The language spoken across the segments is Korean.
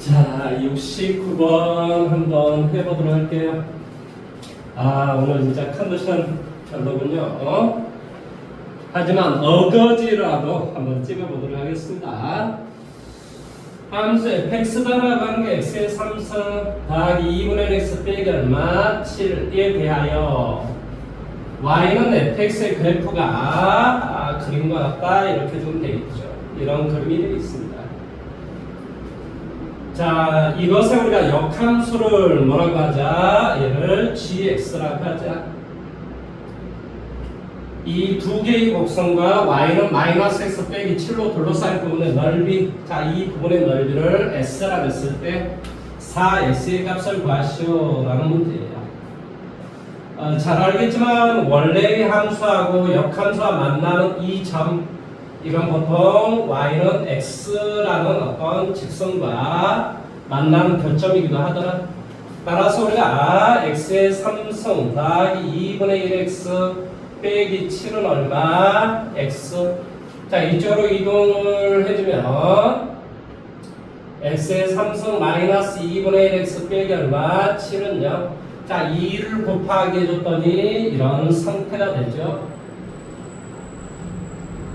자, 69번 한번 해보도록 할게요. 아, 오늘 진짜 컨디션 별로군요. 어? 하지만 어거지라도 한번 찍어보도록 하겠습니다. 함수의 팩스다라고 하는 게 x의 3승 더하기 2분의 x 빼기 얼마 7에 대하여 y는 fx의 그래프가 아, 그림과 같다 이렇게 좀 되겠죠. 이런 그림이 있습니다. 자, 이것에 우리가 역함수를 뭐라고 하자? 얘를 gx라고 하자. 이 두 개의 곡선과 y는 마이너스 x 빼기 7로 둘러싸인 부분의 넓이 자, 이 부분의 넓이를 s라고 했을 때 4s의 값을 구하시오라는 문제예요. 어, 잘 알겠지만 원래의 함수하고 역함수와 만나는 이 점 이건 보통 y는 x라는 어떤 직선과 만나는 교점이기도 하더라. 따라서 우리가 x의 3승 더하기 2분의 1x 빼기 7은 얼마? x. 자, 이쪽으로 이동을 해주면 x의 3승 마이너스 2분의 1x 빼기 얼마? 7은요. 자, 2를 곱하기 해줬더니 이런 상태가 되죠.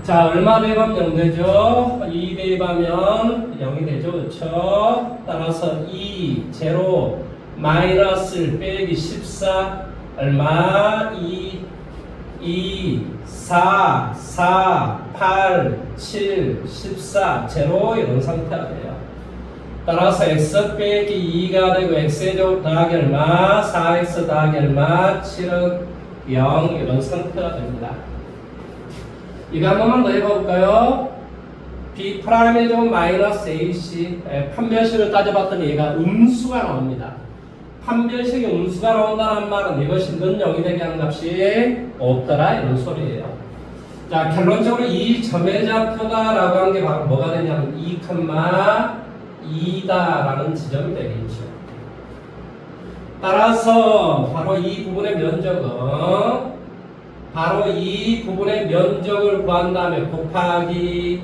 자, 얼마 대입하면 0 되죠? 2 대입하면 0이 되죠. 그렇죠? 따라서 2, 제로, 마이너스 1 빼기 14, 얼마? 2, 2, 4, 4, 8, 7, 14, 제로 이런 상태가 돼요. 따라서 x 빼기 2가 되고 x의 제곱 더하기 얼마? 4x 더하기 얼마? 7은 0 이런 상태가 됩니다. 이거 한 번만 더 해볼까요? b 프라임의 제곱 마이너스 ac 에, 판별식을 따져봤더니 얘가 음수가 나옵니다. 판별식이 음수가 나온다는 말은 이것이 는 0이 되게 하는 값이 없더라 이런 소리예요. 자 결론적으로 이 점의 좌표다라고 한 게 바로 뭐가 되냐면 2, 2다라는 지점이 되겠죠. 따라서 바로 이 부분의 면적은 바로 이 부분의 면적을 구한 다음에 곱하기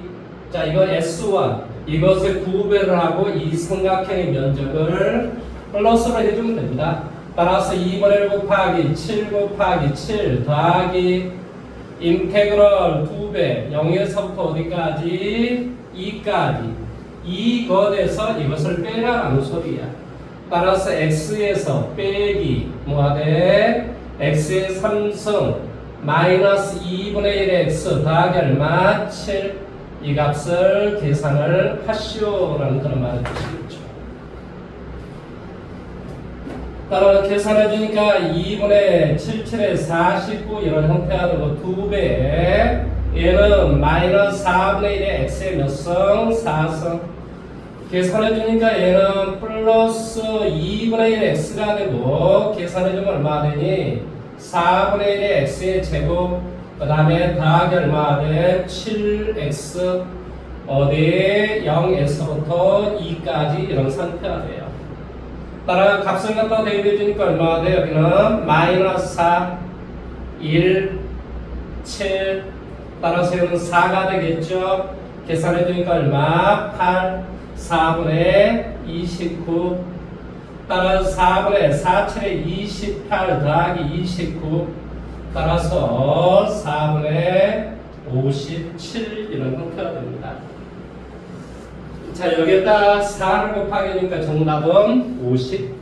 자 이거 S1 이것을 9배를 하고 이 삼각형의 면적을 플러스로 해주면 됩니다. 따라서 2분의 1 곱하기 7 곱하기 7 더하기 인테그럴 2배 0에서부터 어디까지? 2까지 이것에서 이것을 빼라라는 소리야. 따라서 x에서 빼기 뭐가 돼? x의 3승 마이너스 2분의 1의 x 더하기 얼마? 7. 이 값을 계산을 하시오라는 그런 말을 뜻이겠죠. 따라 계산해 주니까 2분의 7, 7에 49 이런 형태가 되고 2배 얘는 마이너스 4분의 1의 x의 몇 승? 4승 계산해 주니까 얘는 플러스 2분의 1의 x가 되고 계산해 주면 얼마 되니? 4분의 1의 x의 제곱 그 다음에 더하기 얼마 돼? 7x 어디 0에서부터 2까지 이런 상태가 돼요. 따라 값을 갖다 대입해 주니까 얼마 돼? 여기는 마이너스 4, 1, 7 따라서 여기는 4가 되겠죠? 계산해 주니까 얼마? 8, 4분의 29 따라서 4분의 4, 7에 28 더하기 29 따라서 4분의 57 이런 형태가 됩니다. 자 여기에다 4를 곱하기니까 정답은 57